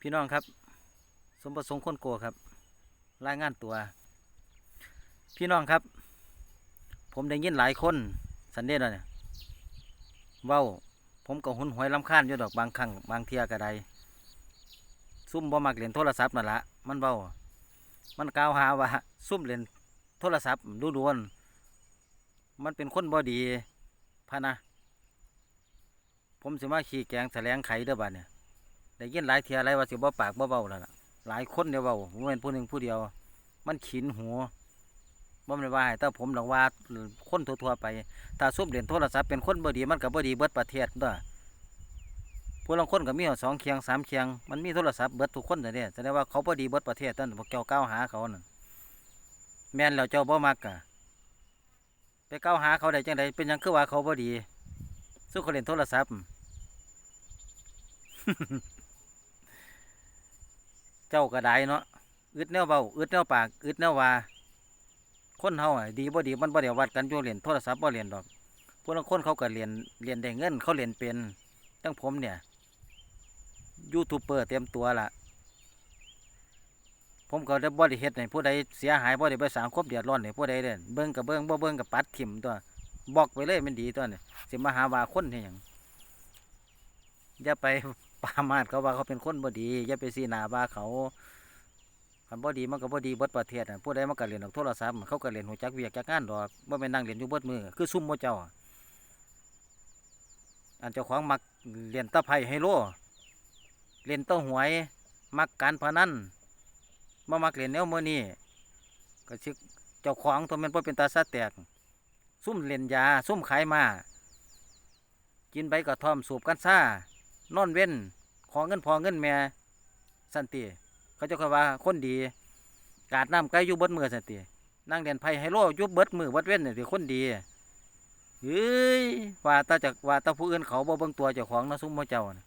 พี่น้องครับ สมประสงค์คนโกครับ รายงานตัว พี่น้องครับ ผมได้ยินหลายคนสันเดชเนี่ยเว้า ผมก็หุนหวยลำคาญอยู่ดอกบางครั้งบางเทียก็ได้ซุ่มบ่มักเล่นโทรศัพท์นั่นละมันเว้า มันกล่าวหาว่าซุ่มเล่นโทรศัพท์ดูดวนมันเป็นคนบ่ดีพะนะ ผมสิมาขี่แกงแสลงไขเด้อบัดเนี่ย ได้ยินหลายเทียหลายว่าสิบ่ปากบ่เบาแล้วล่ะหลายคนเดียวเบาผมเป็นผู้หนึ่งผู้เดียว มันขินหัวบ่แม่นว่าให้แต่ผมหรอกว่าคนทั่วๆไปถ้าซุ่มเล่นโทรศัพท์เป็นคนบ่ดีมันก็บ่ดีเบิดประเทศเด้อผู้ลางคนก็มีสองเคียงสามเคียงมันมีโทรศัพท์เบิดทุกคนแต่เนี่ยแสดงว่าเขาบ่ดีเบิดประเทศนั่นพวกเจ้าก้าวหาเขานั่นแม่นแล้วเจ้าบ่มักกะไปก้าวหาเขาได้จังไดเป็นยังคือว่าเขาบ่ดีสู้เขาเล่นโทรศัพท์ เจ้าก็ได้เนาะอึดแนวเบาอึดแนวปากอึดแนวว่าคนเฮาอะดีบ่ดีมันบ่ได้วัดกันอยู่เหรียนโทรศัพท์บ่เหรียนดอกพวกลางคนเขาก็เรียนเรียนได้เงิน เขาเรียนเป็นตั้งผมเนี่ยยูทูบเบอร์เตรียมตัวละผมก็ได้บ่ได้เฮ็ดให้ผู้ใดเสียหายบ่ได้ไปสร้างความเดือดร้อนให้ผู้ใดเด้เบิ่งก็เบิ่งบ่เบิ่งก็ปัดถิ่มตัวบอกไปเลยมันดีตัวนี่สิมาหาว่าคนเฮ็ดหยังอย่าไป ปามาดเขาว่าเขาเป็นคนบ่ดีอย่าไปซีนาว่าเขาคันบ่ดีมันก็บ่ดีเบิดประเทศน่ะผู้ใดมันก็เล่นดอกโทรศัพท์เขาก็เล่นหูจักเวียกจักงานดอกบ่แม่นนั่งเล่นอยู่เบิดมือคือซุ่มหมู่เจ้า อันเจ้าของมักเล่นตะไคร้ไฮโลเล่นเต้าหวย มักการพนันบ่มักเล่นแนวมื้อนี้ก็สิเจ้าของตัวม่นบ่เป็นตาซะแตก ซุ่มเล่นยา ซุ่มขายมา กินใบกระท่อมสูบกันซ่า นอนเว้น ขอเงินพอเงินแม่สันติเขาเจะว่าคนดี กาดน้ำไก่อยู่เบิดมือสันตินั่งเรียนไพ่ไฮโลยู่เบิดมือเบิดเว้นนี่คนดีเฮ้ยว่าตาจากว่าตาผู้อื่นเขาบ่เบิ่งตัวเจ้าของนาะซุ่มบ่เจ้าน่ะ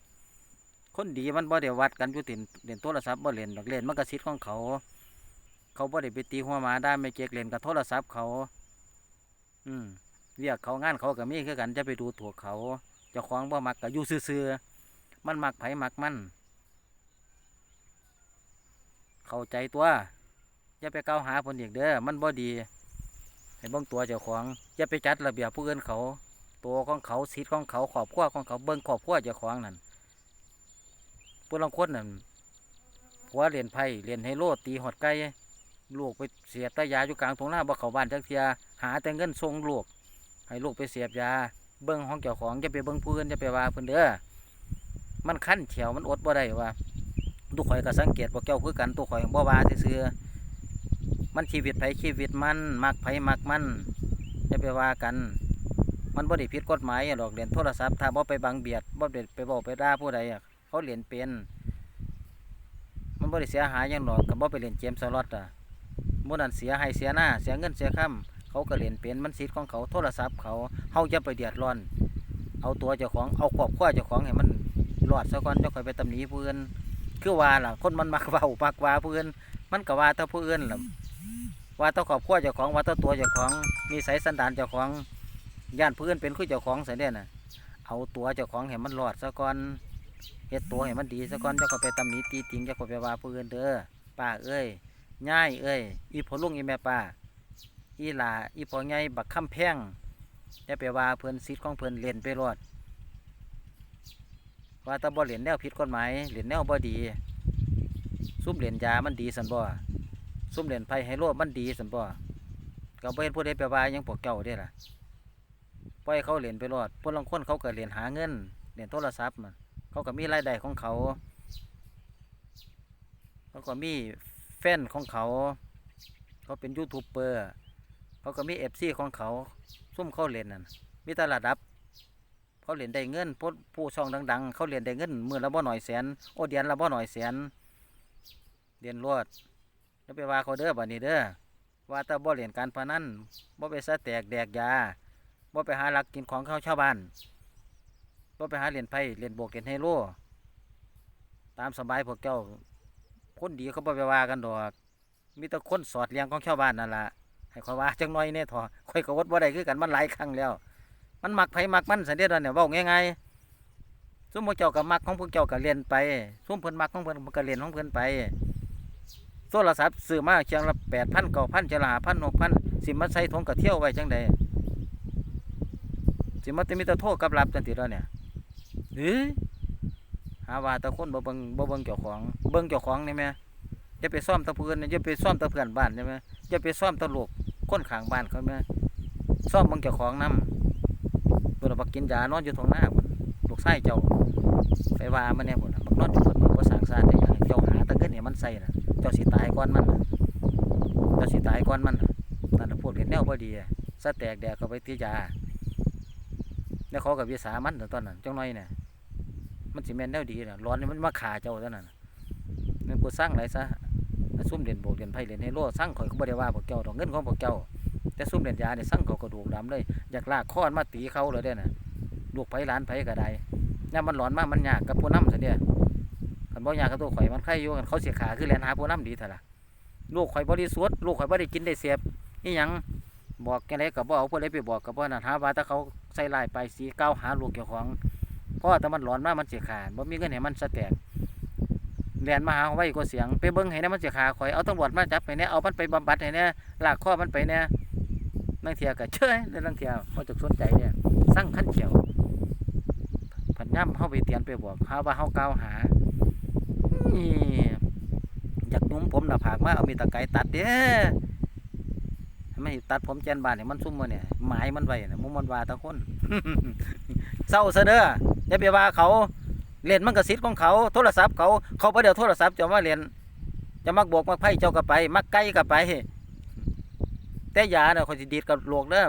คนดีมันบ่ได้วัดกันอยู่ตินเล่นโทรศัพท์บ่เล่นดอกเล่นมันก็สิทธิ์ของเขา เขาบ่ได้ไปตีหัวหมาได้ไม่เก๊กเล่นกับโทรศัพท์เขา อืมเรียกเขางานเขาก็มีคือกันจะไปดูถูกเขาเจ้าของบ่มักก็อยู่ซื่อๆ มันมักไผมักมัน เข้าใจตัวอย่าไปกล่าวหาผลอีกเด้อมันบ่ดีให้เบิ่งตัวเจ้าของอย่าไปจัดระเบียบผู้อื่นเขา ตัวของเขาสิทธิ์ของเขาขอบครัวของเขาเบิ่งขอบครัวเจ้าของนั่นผู้ลางคนนั่นผัวเรียนไพ่เรียนไฮโลตีหอดไก่ลูกไปเสียบตายาอยู่กลางทุ่งนาบ่เขาบ้านจักเทียหาแต่เงินส่งลูกให้ลูกไปเสียบยา เบิ่งของเจ้าของอย่าไปเบิ่งผู้อื่นอย่าไปว่าเพิ่นเด้อ มันคันเฉียวมันอดบ่ได้ว่าทุกข่อยก็สังเกตพวกเจ้าคือกันตัวข่อยบ่ว่าซื่อมันชีวิตไผชีวิตมันมักไผมักมันอย่าไปว่ากัน มันบ่ได้ผิดกฎหมายหรอกเหรียนโทรศัพท์ถ้าบ่ไปบังเบียดบ่ได้ไปบอกไปด่าผู้ใดอะเขาเหรียนเป็น มันบ่ได้เสียหายหยังหรอกก็บ่ไปเล่นเกมสล็อตอะมื้อนั้นเสียให้เสียหน้าเสียเงินเสียค่ำเขาก็เล่นเป็นมันสิทธิ์ของเขาโทรศัพท์เขาเฮาอย่าไปเดือดร้อน เอาตัวเจ้าของเอาครอบครัวเจ้าของให้มัน รอดซะก่อนจะคอยไปตำหนิผู้อื่นคือว่าล่ะ คนมันมักเว้ามักว่าผู้อื่นมันก็ว่าแต่ผู้อื่นล่ะว่าต่ครอบครัวเจ้าของว่าต่ตัวเจ้าของมีสายสันดานเจ้าของย่านผู้อื่นเป็นคือเจ้าของเสียเด้น่ะ เอาตัวเจ้าของให้มันรอดซะก่อนเฮ็ดตัวให้มันดีซะก่อนจะคอยไปตำหนิตีติงจะคอยไปว่าผู้อื่นเด้อป้าเอ้ยย่ายเอ้ยอีพ่อลุงอีแม่ป้าอีหลาอีพ่อใหญ่บักคำแพงอย่าไปว่าเพิ่อนสิทธิ์ของเพิ่อนเล่นไปรอด ว่าตาบ่เหรียญแนวผิดกฎหมายเหรียญแนวบ่ดี ซุ่มเหรียญยามันดีสันบ่ซุ่มเหรียญไพ่ไฮโลมันดีสันบ่ก็บ่เห็นผู้ใดไปว่ายังพวกเจ้าเด้ล่ะปล่อยเขาเหรียญไปรอดพวกลางคนเขาเก็เหรียญหาเงินเหรียญโทรศัพท์มันเขาก็มีรายได้ของเขาเขาก็มีแฟนของเขา เขาเป็นยูทูบเบอร์เขาก็มีเอฟซีของเขาซุ่มเขาเหรียญนั่นมีตระดับ เขาเรียนได้เงินผู้ผู้ช่องดัง ๆ เขาเรียนได้เงินมือละบ่หน่อยแสนโอเดียนละบ่หน่อยแสนเรียนรวดแล้วไปว่าเขาเด้อบัดนี้เด้อว่าแต่บ่เรียนการพนันบ่ไปซะแตกแดกยาบ่ไปหาหลักกินของเขาชาวบ้านบ่ไปหาเรียนไพ่เรียนโบกเรียนไฮโลตามสบายพวกเจ้าคนดีเขาบ่ไปว่ากันดอก มีแต่คนสอดเลี้ยงของชาวบ้านนั่นล่ะให้เขาว่าจังน้อยเนี่ยถอค่อยก็วดบ่ได้คือกันมันหลายครั้งแล้ว มันมักไผมักมันสันเดียดเนี่ยเว่าง่ายๆซุ่มพวกเจ้าก็มักของพวกเจ้าก็เรียนไปซุ่มเพิ่นมักของเพิ่นก็เรียนของเพิ่นไปโทรศัพท์ซื้อมาเชียงละแปดพันเก้าพันเจละพันหกพันสิมาใส่ถุงกระเที่ยวไว้จังใดสิมาจะมีแต่โทษกับรับจังติแล้วเนี่ยเฮ้ยหาว่าต่คนบ่เบิ่งบ่เบิ่งเจ้าของเบิ่งเจ้าของนี่แหม่อย่าไปซ่อมตะเพื่อนอย่าไปซ่อมตะเพื่อนบ้านใช่ไหมอย่าไปซ่อมตะลูกคนข้างบ้านเขาแหมซ่อมเบิ่งเจ้าของนำเพิ่นเอา กินยานอนอยู่ตรงหน้าลูกชายเจ้าไปว่ามันเนี่ยพุ่นน่ะบักนอนอยู่เพิ่นมันบ่สร้างสรรค์ได้หยังเจ้าหาตะเงินให้มันใส่น่ะเจ้าสิตายก่อนมันน่ะเจ้าสิตายก่อนมันน่ะนั่นพวกเล่นแนวบ่ดีอะสะแตกแดกเข้าไปที่ยาแล้วเขาก็วิสามันตอนนั้นจังน้อยเนี่ยมันสิแม่นแนวดีน่ะร้อนนี่มันมาฆ่าเจ้าเท่านั้นนั่นกูสร้างไรซะซุ่มเล่นโบกเล่นไพ่เล่นไฮโลสร้างข่อยก็บ่ได้ว่าพวกเจ้าดอกเงินของพวกเจ้าแต่ซุ่มเล่นยาเนี่ยสั่งเขากระดูกดำเลยอยากลากค้อนมาตีเขาเลยเด้น่ะ ลูกไผหลานไผ่ก็ได้เนี่ยมันหลอนมากมันยากกับผู้นำซะเด้อคันบ่ยากกับตัวข่อยมันใครอยู่กันเขาเสียขาคือแลนหาผู้นำดีเถอะล่ะลูกข่อยบ่ได้สวดลูกข่อยบ่ได้กินได้เสียบอีหยังบอกแกเลยก็บ่เอาผู้ใดไปบอกก็บ่นั่นหาว่าถ้าเขาใส่ลายไปสีก้าวหาลูกเจ้าของเพราะว่าแต่มันหลอนมากมันเสียขาบ่มีเงินให้มันสะแตกแลนมาหาไว้ก็เสียงไปเบิ่งให้แน่มันเสียขาข่อยเอาตำรวจมาจับให้แน่ยเอามันไปบำบัดให้แน่ลากคอมันไปแน่นังเทียก็เชยในนังเทียพอจะสนใจเนี่ยสร้างขั้นเขียว ย่ำเข้าไปเตียนไปบอกหาว่าเขากล่าวหานี่อยากนุ่มผมหน้าผากมาเอามีตะไคร้ตัดเด้อไม่ตัดผมแจนบานเนี่ยมันซุ่มมาเนี่ยหมายมันไว้เนี่ยมุมมันว่าตะคนเศร้าเสยเด้ออย่าไปว่าเขาเรียนมันกระสิทธิ์ของเขาโทรศัพท์เขาเขาไปเดี๋ยวโทรศัพท์จะมาเรียนจะมักบวกมักไพ่เจ้าก็ไปมักไก่ก็ไป แต่ยาเนี่ยเขาสิดีดกับโลวกเด้อ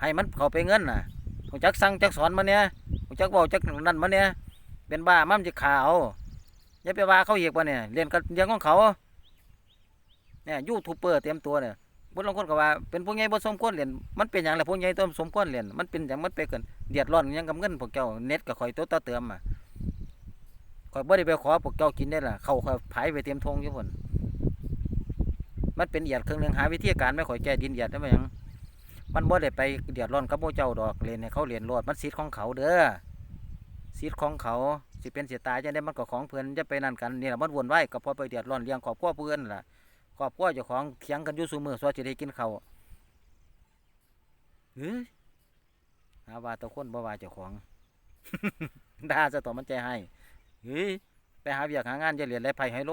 ให้มันเขาไปเงินน่ะจักสั่งจักสอนมาเนี่ย จักบอกจักนั่นมาเนี่ยเป็นบ้ามันจะขาวอย่าไปว่าเขาอีกว่าเนี่ยเรียนกับเรื่องของเขาเนี่ยยูทูบเบอร์เตรียมตัวเนี่ยบางคนก็ว่าเป็นพวกใหญ่บ่สมควรเรียนมันเป็นอย่างไรพวกใหญ่ต้องสมควรเรียนมันเป็นอย่างมันไปเกินเดือดร้อนยังกับเงินพวกเจ้าเน็ตกับข่อยตัวต่อเติมอะข่อยบ่ได้ไปขอพวกเจ้ากินได้ล่ะเขาข่อยผายไปเตรียมทงอยู่พุ่นมันเป็นเหยียดเครื่องหนึงหาวิธีการไม่ข่อยแก้ดินเหยียดได้ไหมยัง มันบ่ได้ไปเดือดร้อนกับโมเจ้าดอกเรียนให้เขาเรียนรอดมันสิทธิ์ของเขาเด้อสิทธิ์ของเขาสิเป็นสิตายจะได้มันก็ของเพื่อนจะไปนั่นกันนี่แหละมันวนไหวก็พอไปเดือดร้อนเลี้ยงครอบครัวเพื่อนล่ะครอบครัวเจ้าของเถียงกันอยู่สูมือสวาจะได้กินเขาเฮ้ยหาว่าตะคนบ่ว่าเจ้าของด่าซะต่อมันใจให้เฮ้ยไปหาเวียกหางานจะเรียนไรไพ่ไฮโล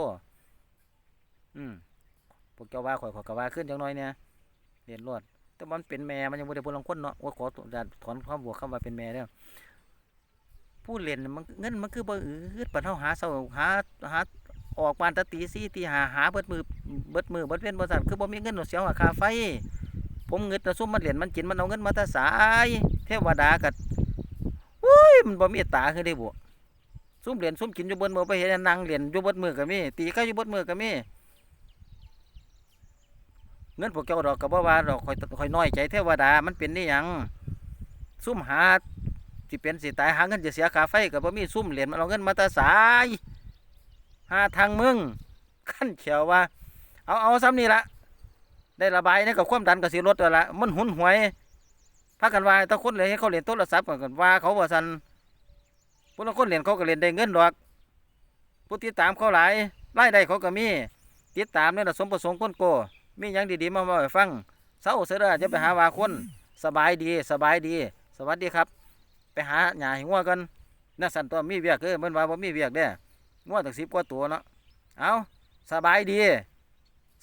อืมพวกเจ้าว่าข่อยขอยก็ว่าขึ้นจังน้อยเนี่ยเรียนรอด แต่มันเป็นแม่มันยังบ่ได้พูดลังคนเนาะว่าขอถอนความบวกคำว่าเป็นแม่แล้วผู้เรียนมันเงินมันคือบ่อืดปันเฮาหาเช้าหาหาออกบ้านตะตีสี่ตีหาหาเบิดมือเบิดมือเบิดเว้นบ่ซั่นคือบ่มีเงินเสียค่าไฟ ผมเงิดนะซุมมันเรียนมันกินมันเอาเงินมาแตะสาย เทวดาก็อุ้ยมันบ่มีตาคือได้บ่ซุมเหรียนซุมกินอยู่บนมือไปเห็นนั่งเหรียนอยู่บนมือก็มีตีก็อยู่บนมือก็มี เงินพวกเจ้าดอกกับว่าดอกคอยคอยน้อยใจเทวดามันเป็นนี่หยังซุ่มหาสิเป็นสิตายหาเงินจะเสียค่าไฟกับบ่มีซุ่มเหรียญมันเอาเงินมาตาสายหาทางมึงขั้นเขียวว่า เอาเอาซ้ำนี่ละได้ระบายนี่กับความดันกับสีรถตัวละมันหุนหวยพากันว่าถ้าคนเลยให้เขาเรียนโทรศัพท์กันว่าเขาว่สันพวกคนเรียนเขาก็เรียนได้เงินดอกผู้ติดตามเขาหลายรายได้เขาก็มี ติดตามเนี่แหละสมประสงค์คนโก มีหยังดีๆมาบอกให้ฟังเศร้าเสือจะไปหาว่าคนสบายดีสบายดี สวัสดีครับ ไปหาหญ้าให้งัวกันน่าสันตัวมีเวียกเอ้ยมันว่าบ่มีเวียกเด้งัวตั้งสิบกว่าตัวเนาะเอาสบายดี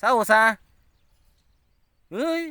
เศร้าซะเฮ้ย